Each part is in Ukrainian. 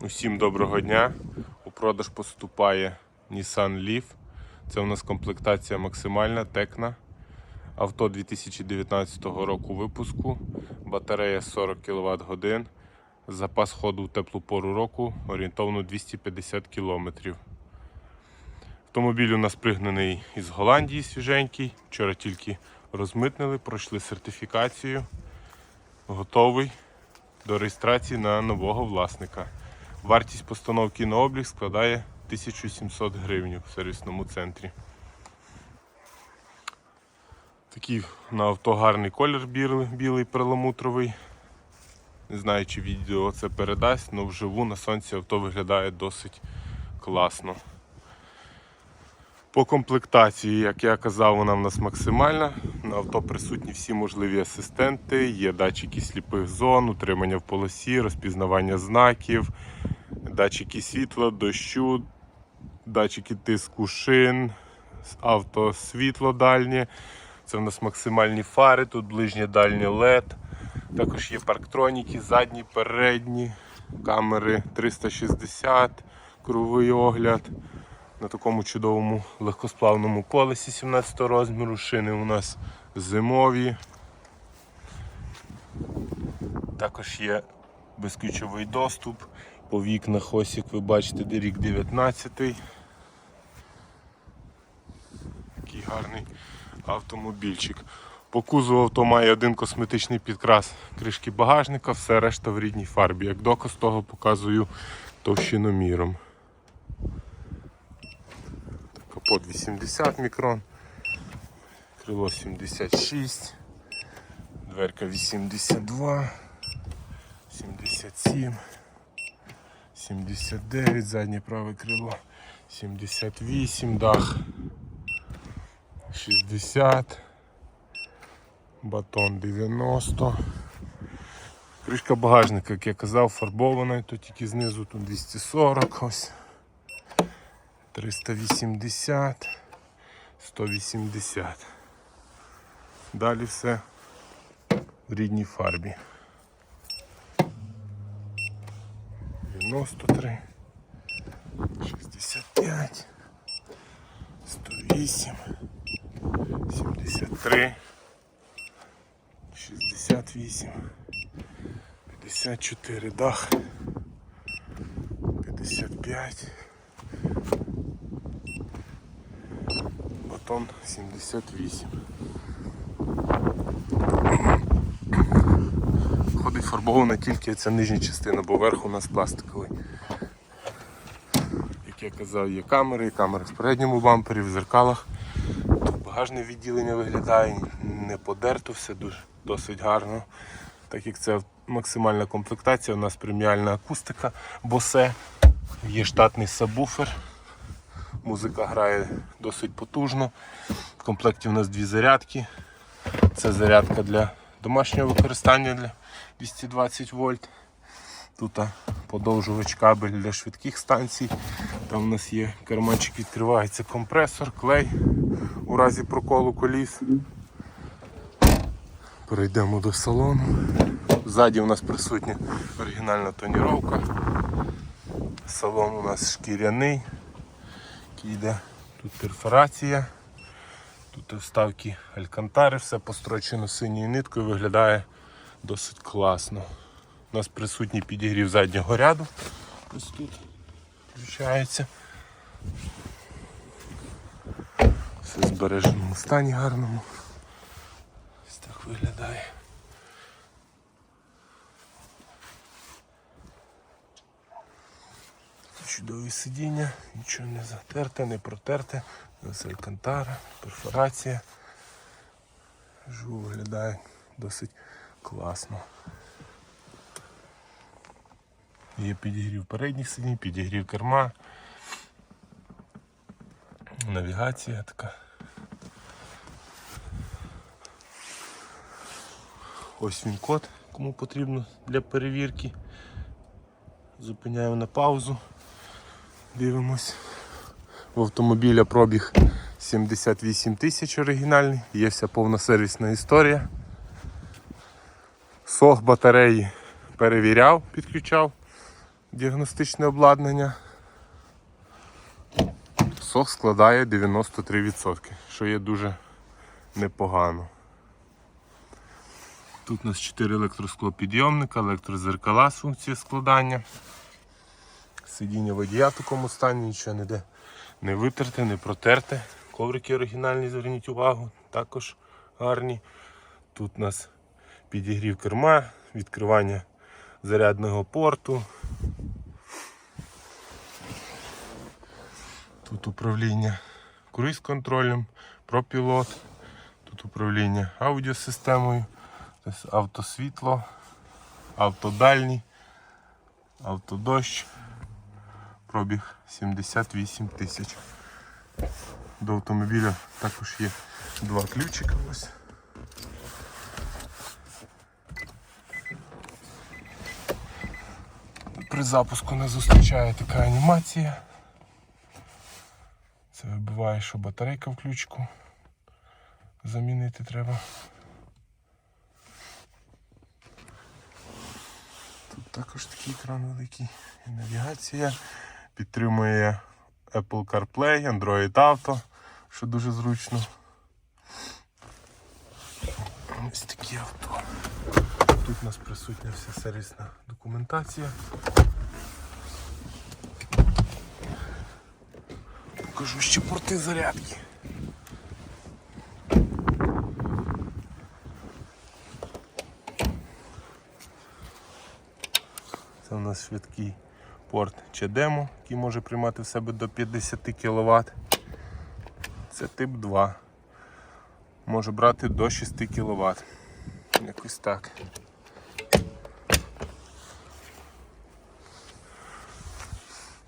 Усім доброго дня. У продаж поступає Nissan Leaf. Це у нас комплектація максимальна Текна. Авто 2019 року випуску. Батарея 40 кВт годин. Запас ходу в теплу пору року орієнтовно 250 км. Автомобіль у нас пригнаний із Голландії свіженький. Вчора тільки розмитнили, пройшли сертифікацію. Готовий до реєстрації на нового власника. Вартість постановки на облік складає 1700 гривень в сервісному центрі. Такий на авто гарний колір білий, білий перламутровий. Не знаю, чи відео це передасть, але вживу на сонці авто виглядає досить класно. По комплектації, як я казав, вона в нас максимальна. На авто присутні всі можливі асистенти, є датчики сліпих зон, утримання в полосі, розпізнавання знаків, датчики світла, дощу, датчики тиску шин, автосвітло дальнє. Це в нас максимальні фари, тут ближнє дальнє LED. Також є парктроніки, задні, передні, камери 360, круговий огляд. На такому чудовому легкосплавному колесі 17 розміру. Шини у нас зимові. Також є безключовий доступ. По вікнах ось як ви бачите, де рік 19. Такий гарний автомобільчик. По кузову авто має один косметичний підкрас кришки багажника, все решта в рідній фарбі. Як доказ того показую товщиноміром. Капот 80 мікрон, крило 76, дверка 82, 77, 79, заднє праве крило 78, дах 60, батон 90. Кришка багажника, як я казав, фарбована, тут тільки знизу тут 240 ось. 380, 180. Далі все в рідній фарбі. 93, 65, 108, 73, 68, 54 дах, 55. Батон 78. Фарбована тільки ця нижня частина, бо верх у нас пластиковий. Як я казав, є камери, є камери в передньому бампері, в зеркалах. Тут багажне відділення виглядає, не подерто, все дуже досить гарно. Так як це максимальна комплектація, у нас преміальна акустика, босе, є штатний сабвуфер. Музика грає досить потужно. В комплекті у нас дві зарядки. Це зарядка для домашнього використання для 220 вольт. Тут подовжувач кабель для швидких станцій. Там у нас є карманчик, відкривається компресор, клей у разі проколу коліс. Перейдемо до салону. Ззаді у нас присутня оригінальна тоніровка. Салон у нас шкіряний йде. Тут перфорація, вставки алькантари, все построчено синьою ниткою, виглядає досить класно. У нас присутній підігрів заднього ряду. Ось тут включається. Все збереженому стані гарному. Ось так виглядає. Чудові сидіння, нічого не затерте, не протерте. Ось алькантара, перфорація. Жу виглядає досить класно. Є підігрів передніх сидінь, підігрів керма. Навігація така. Ось він код, кому потрібно для перевірки. Зупиняємо на паузу. Дивимось. В автомобіля пробіг 78 тисяч оригінальний, є вся повна сервісна історія. Сох батареї перевіряв, підключав. діагностичне обладнання. Сох складає 93%, що є дуже непогано. Тут у нас 4 електросклопідйомника, електрозеркала з функції складання. Сидіння водія в такому стані, нічого ніде не витерте, не протерте. Коврики оригінальні, зверніть увагу, також гарні. Тут у нас підігрів керма, відкривання зарядного порту. Тут управління круїз-контролем, пропілот, тут управління аудіосистемою, тобто автосвітло, автодальній, автодощ, пробіг 78 тисяч. До автомобіля також є два ключика. Ось. При запуску нас зустрічає така анімація. Це вибиває, що батарейка в ключку. Замінити треба. Тут також такий екран великий. І навігація. Підтримує Apple CarPlay, Android Auto, що дуже зручно. Ось такі авто. Тут у нас присутня вся сервісна документація. Покажу ще порти зарядки. Це у нас швидкий порт CHDEMO, який може приймати в себе до 50 кВт. Це тип 2. Може брати до 6 кВт. Якось так.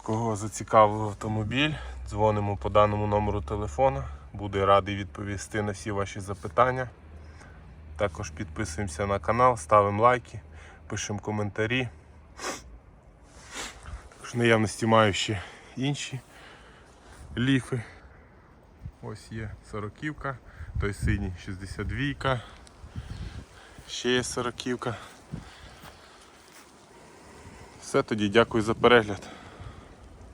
Кого зацікавив автомобіль, дзвонимо по даному номеру телефона. Буде радий відповісти на всі ваші запитання. Також підписуємося на канал, ставимо лайки, пишемо коментарі. Також в наявності маю ще інші ліфи. Ось є 40-ка, той синій 62-ка, ще є 40-ка. Все тоді, дякую за перегляд.